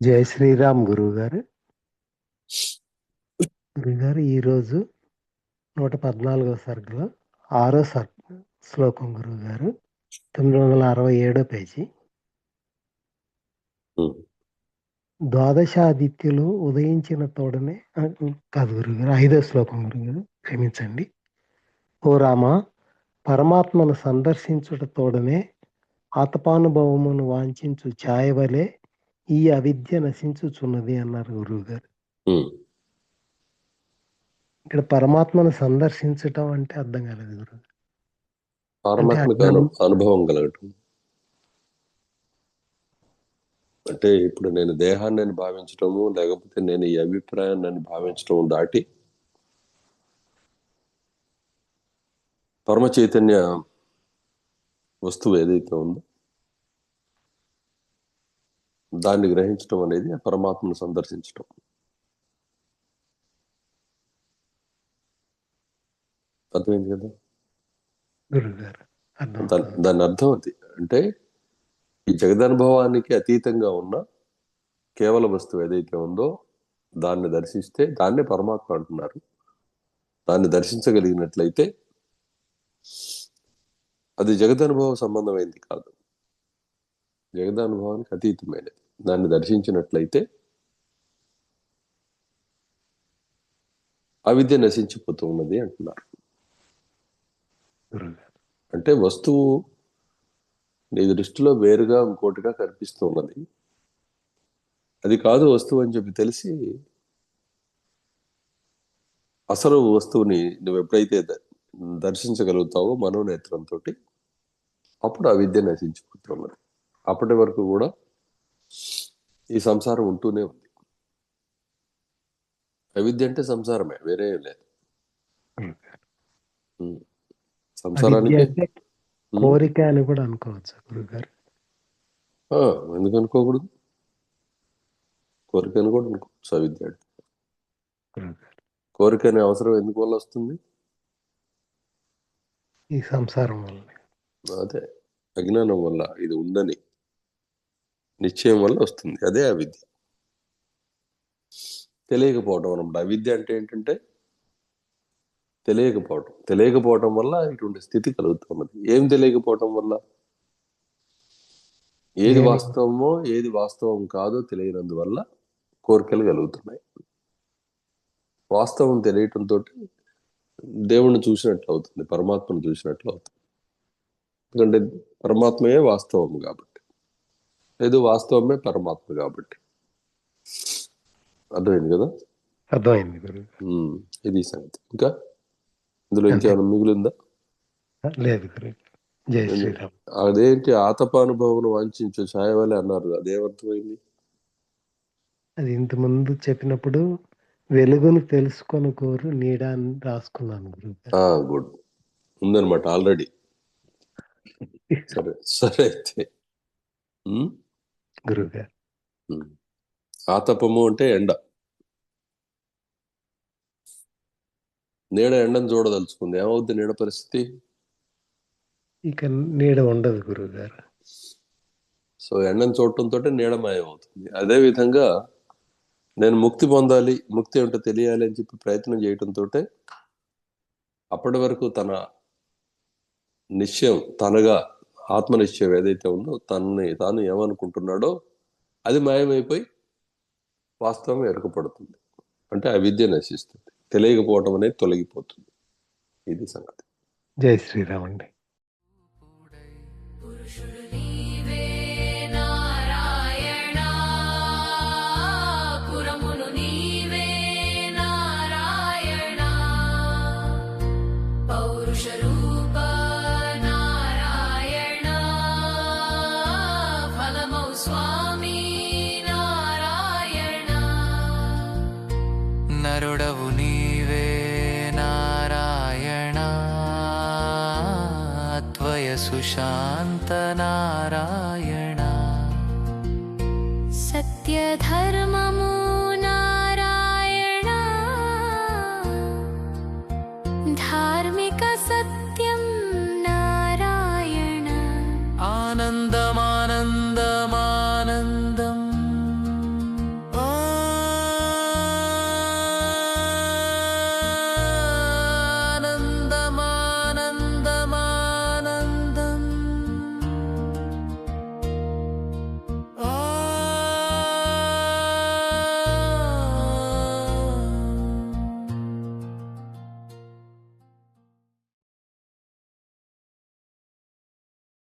జై శ్రీరామ్ గురువు గారు గురుగారు ఈరోజు నూట పద్నాలుగో సర్గలో ఆరో సర్ శ్లోకం గురువు గారు తొమ్మిది వందల అరవై ఏడో పేజీ. ద్వాదశాదిత్యులు ఉదయించిన తోడనే కాదు గురుగారు ఐదో శ్లోకం గురుగారు క్షమించండి. ఓ రామ పరమాత్మను సందర్శించుట తోడనే ఆతపానుభవమును వాంఛించు ఛాయవలే ఈ అవిద్య నశించుచున్నది అన్నారు గురువు గారు. ఇక్కడ పరమాత్మను సందర్శించటం అంటే అర్థం కాలేదు గురువు పారమాత్మిక అనుభవం కలగటం. అంటే ఇప్పుడు నేను దేహాన్ని అని భావించటము లేకపోతే నేను ఈ అభిప్రాయాన్ని అని భావించటము దాటి పరమ చైతన్య వస్తువు ఏదైతే ఉందో దాన్ని గ్రహించటం అనేది ఆ పరమాత్మను సందర్శించటం. అర్థమైంది కదా. దాని అర్థం అది. అంటే ఈ జగదనుభవానికి అతీతంగా ఉన్న కేవల వస్తువు ఏదైతే ఉందో దాన్ని దర్శిస్తే దాన్నే పరమాత్మ అంటున్నారు. దాన్ని దర్శించగలిగినట్లయితే అది జగదనుభవ సంబంధమైంది కాదు. జగదనుభవానికి అతీతమైనది. దాన్ని దర్శించినట్లయితే అవిద్య నశించిపోతూ ఉన్నది అంటున్నారు. అంటే వస్తువు నీ దృష్టిలో వేరుగా ఇంకోటిగా కనిపిస్తూ ఉన్నది. అది కాదు వస్తువు అని చెప్పి తెలిసి అసలు వస్తువుని నువ్వు ఎప్పుడైతే దర్శించగలుగుతావో మనోనేత్రంతో అప్పుడు ఆ విద్య నశించిపోతున్నది అప్పటి వరకు కూడా ఈ సంసారం ఉంటూనే ఉంది. అవిద్య అంటే సంసారమే వేరే లేదు. సంసారానికి. కోరిక అని కూడా అనుకోవచ్చు గురువు గారు ఆ, ఎందుకు అనుకోకూడదు? కోరిక అని కూడా అనుకోవచ్చు అవిద్య అంటే. కోరిక అనే అవసరం ఎందుకు వల్ల వస్తుంది? ఈ సంసారం వల్ల అదే అజ్ఞానం వల్ల ఇది ఉందని. నిశ్చయం వల్ల వస్తుంది. అదే అవిద్య. తెలియకపోవటం అనమాట అవిద్య అంటే ఏంటంటే తెలియకపోవటం. తెలియకపోవటం వల్ల ఇటువంటి స్థితి కలుగుతున్నది ఏం తెలియకపోవటం వల్ల? ఏది? వాస్తవమో ఏది వాస్తవం కాదో తెలియనందువల్ల కోరికలు కలుగుతున్నాయి. వాస్తవం తెలియటంతో దేవుణ్ణి చూసినట్లు అవుతుంది పరమాత్మను చూసినట్లు అవుతుంది ఎందుకంటే పరమాత్మయే వాస్తవం కాబట్టి. లేదు వాస్తవమే పరమాత్మ కాబట్టి. అర్థమైంది కదా? అర్థమైంది ఇది సంగతి. ఇంకా? ఇందులో ఇంకేమైనా మిగిలిందా? లేదు అదేంటి ఆతపానుభవం వాంఛించు ఛాయవలే అన్నారు. అదేమర్థమైంది అది ఇంతకుముందు చెప్పినప్పుడు వెలుగును తెలుసుకొని కోరు నీడ అని రాసుకున్నాను గారు. గుడ్. ఉందన్నమాట ఆల్రెడీ. సరే సరే అయితే. ఉమ్, గురువు గారు ఉమ్. ఆతపము అంటే ఎండ. నీడ ఎండను చూడదలుచుకుంది. ఏమవుద్ది నీడ పరిస్థితి? ఇక నీడ ఉండదు గురువు గారు సో ఎండను చూడటంతో నీడ మాయమవుతుంది. అదే విధంగా నేను ముక్తి పొందాలి ముక్తి ఏమిటో తెలియాలి అని చెప్పి ప్రయత్నం చేయటంతో అప్పటి వరకు తన నిశ్చయం తనగా ఆత్మనిశ్చయం ఏదైతే ఉందో తనని తాను ఏమనుకుంటున్నాడో అది మాయమైపోయి వాస్తవం ఎరకపడుతుంది అంటే ఆ విద్య నశిస్తుంది. తెలియకపోవటం అనేది తొలగిపోతుంది. ఇది సంగతి. జై శ్రీరామ్ అండి शान्तनारायण सत्यधर्मम्